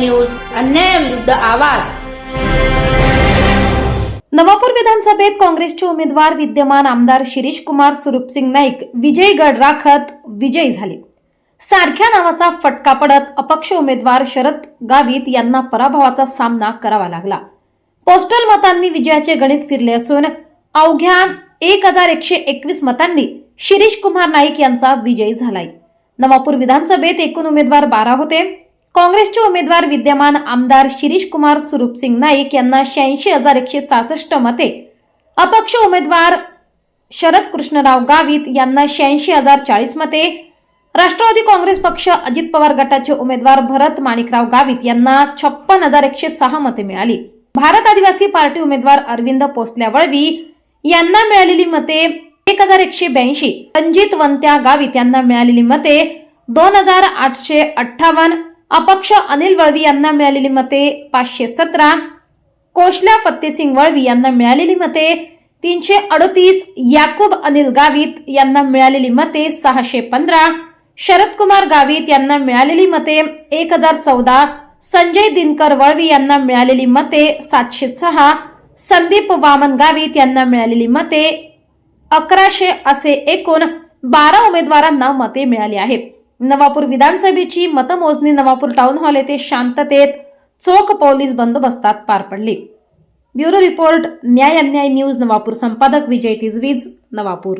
विरुद्ध आवाज. नवापूर विधानसभेत काँग्रेसचे उमेदवार विद्यमान आमदार शिरीष कुमार सुरूपसिंग नाईक विजयगड राखत विजयी झाले. सारख्या नावाचा फटका पडत अपक्ष उमेदवार शरद गावित यांना पराभवाचा सामना करावा लागला. पोस्टल मतांनी विजयाचे गणित फिरले असून अवघ्या एक हजार एकशे एकवीस मतांनी शिरीष कुमार नाईक यांचा विजयी झालाय. नवापूर विधानसभेत एकूण उमेदवार बारा होते. काँग्रेसचे उमेदवार विद्यमान आमदार शिरीष कुमार सुरूपसिंग नाईक यांना शहाऐंशी हजार एकशे सहासष्ट मते. अपक्ष उमेदवार शरद कृष्णराव गावित यांना शहाऐंशी हजार चाळीस मते. राष्ट्रवादी काँग्रेस पक्ष अजित पवार गटाचे उमेदवार भरत माणिकराव गावित यांना छप्पन हजार एकशे सहा मते मिळाली. भारत आदिवासी पार्टी उमेदवार अरविंद पोसल्या वळवी यांना मिळालेली मते एक हजार एकशे ब्याऐंशी. रणजित वंत्या गावित यांना मिळालेली मते दोन हजार आठशे अठ्ठावन्न. अपक्ष अनिल वळवी यांना मिळालेली मते पाचशे सतरा कोशल्या फत्तेसिंग वळवी यांना मिळालेली मते तीनशे अडतीस याकूब अनिल गावित यांना मिळालेली मते सहाशे पंधरा शरद कुमार गावित यांना मिळालेली मते एक हजार चौदा संजय दिनकर वळवी यांना मिळालेली मते सातशे सहा संदीप वामन गावित यांना मिळालेली मते अकराशे असे एकूण बारा उमेदवारांना मते मिळाली आहेत. नवापूर विधानसभेची मतमोजणी नवापूर टाउन हॉल येथे शांततेत चोख पोलीस बंदोबस्तात पार पडली. ब्युरो रिपोर्ट न्याय अन्याय न्यूज नवापूर संपादक विजय तिजवीज नवापूर.